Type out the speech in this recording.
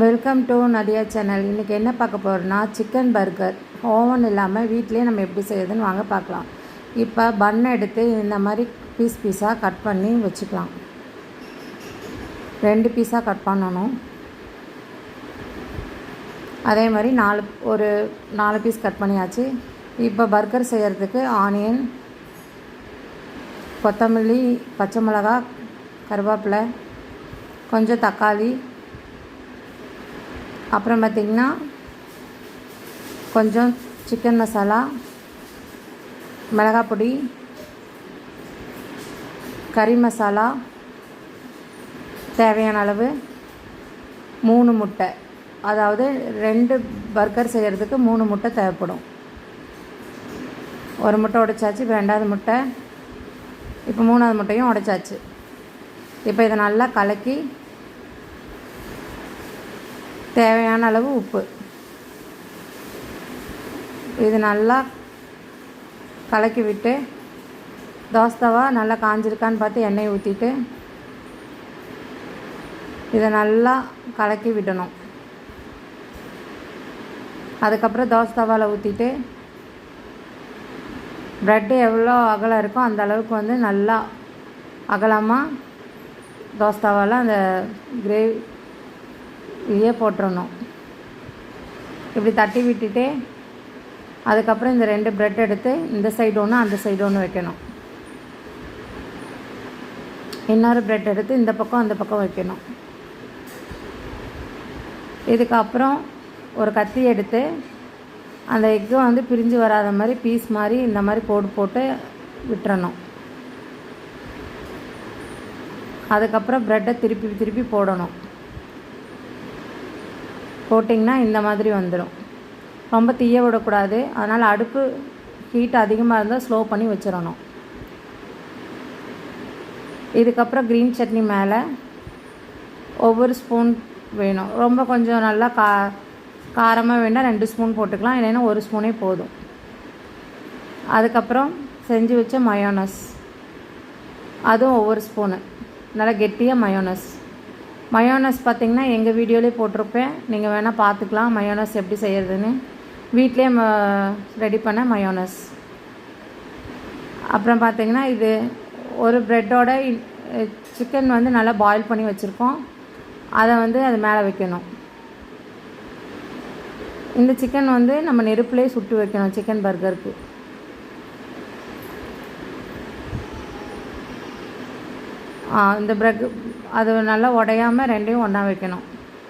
Welcome to Nadiya channel இன்றைக்கி என்ன பார்க்க போகிறோன்னா சிக்கன் பர்கர் ஓவன் இல்லாமல் வீட்டிலேயே நம்ம எப்படி செய்யுதுன்னு வாங்க பார்க்கலாம். இப்போ பன் எடுத்து இந்த மாதிரி பீஸ் பீஸாக கட் பண்ணி வச்சுக்கலாம். ரெண்டு பீஸாக கட் பண்ணணும். அதே மாதிரி நாலு ஒரு நாலு பீஸ் கட் பண்ணியாச்சு. இப்போ பர்கர் செய்கிறதுக்கு ஆனியன் கொத்தமல்லி பச்சை மிளகா கருவேப்பிலை கொஞ்சம் தக்காளி அப்புறம் பார்த்திங்கன்னா கொஞ்சம் சிக்கன் மசாலா மிளகாய் பொடி கறி மசாலா தேவையான அளவு மூணு முட்டை. அதாவது ரெண்டு பர்கர் செய்கிறதுக்கு மூணு முட்டை தேவைப்படும். ஒரு முட்டை உடைச்சாச்சு இப்போ ரெண்டாவது முட்டை. இப்போ மூணாவது முட்டையும் உடைச்சாச்சு. இப்போ இதை நல்லா கலக்கி தேவையான அளவு உப்பு. இது நல்லா கலக்கி விட்டு தோசை தவா நல்லா காஞ்சிருக்கான்னு பார்த்து எண்ணெய் ஊற்றிட்டு இதை நல்லா கலக்கி விடணும். அதுக்கப்புறம் தோசை தவாவில் ஊற்றிட்டு ப்ரெட்டு எவ்வளோ அகலம் இருக்கோ அந்த அளவுக்கு வந்து நல்லா அகலமாக தோசை தவாவில் அந்த கிரேவி இப்படியே போட்டுறணும். இப்படி தட்டி விட்டுட்டு அதுக்கப்புறம் இந்த ரெண்டு ப்ரெட் எடுத்து இந்த சைடு ஒன்று அந்த சைடு ஒன்று வைக்கணும். இன்னொரு ப்ரெட் எடுத்து இந்த பக்கம் அந்த பக்கம் வைக்கணும். இதுக்கப்புறம் ஒரு கத்தி எடுத்து அந்த எக்கு வந்து பிரிஞ்சு வராத மாதிரி பீஸ் மாதிரி இந்த மாதிரி கோடு போட்டு விட்டுறணும். அதுக்கப்புறம் ப்ரெட்டை திருப்பி திருப்பி போடணும். போட்டிங்கன்னா இந்த மாதிரி வந்துடும் ரொம்ப தீய விடக்கூடாது. அதனால் அடுப்பு ஹீட் அதிகமாக இருந்தால் ஸ்லோ பண்ணி வச்சிடணும். இதுக்கப்புறம் க்ரீன் சட்னி மேலே ஒவ்வொரு ஸ்பூன் வேணும். ரொம்ப கொஞ்சம் நல்லா கா காரமாக வேணால் ரெண்டு ஸ்பூன் போட்டுக்கலாம். இல்லைன்னா ஒரு ஸ்பூனே போதும். அதுக்கப்புறம் செஞ்சு வச்ச மயோனஸ் அதுவும் ஒவ்வொரு ஸ்பூனு நல்லா கெட்டியாக மயோனஸ் மயோனஸ் பார்த்திங்கன்னா எங்கள் வீடியோலேயே போட்டிருப்பேன். நீங்கள் வேணால் பார்த்துக்கலாம் மயோனஸ் எப்படி செய்கிறதுன்னு வீட்லேயே ம ரெடி பண்ண மயோனஸ் அப்புறம் பார்த்திங்கன்னா இது ஒரு ப்ரெட்டோட சிக்கன் வந்து நல்லா பாயில் பண்ணி வச்சுருக்கோம். அதை வந்து அது மேலே வைக்கணும். இந்த சிக்கன் வந்து நம்ம நெருப்புலேயே சுட்டு வைக்கணும் சிக்கன் பர்கருக்கு இந்த ப்ரெட் அது நல்லா உடையாமல் ரெண்டையும் ஒன்றா வைக்கணும்.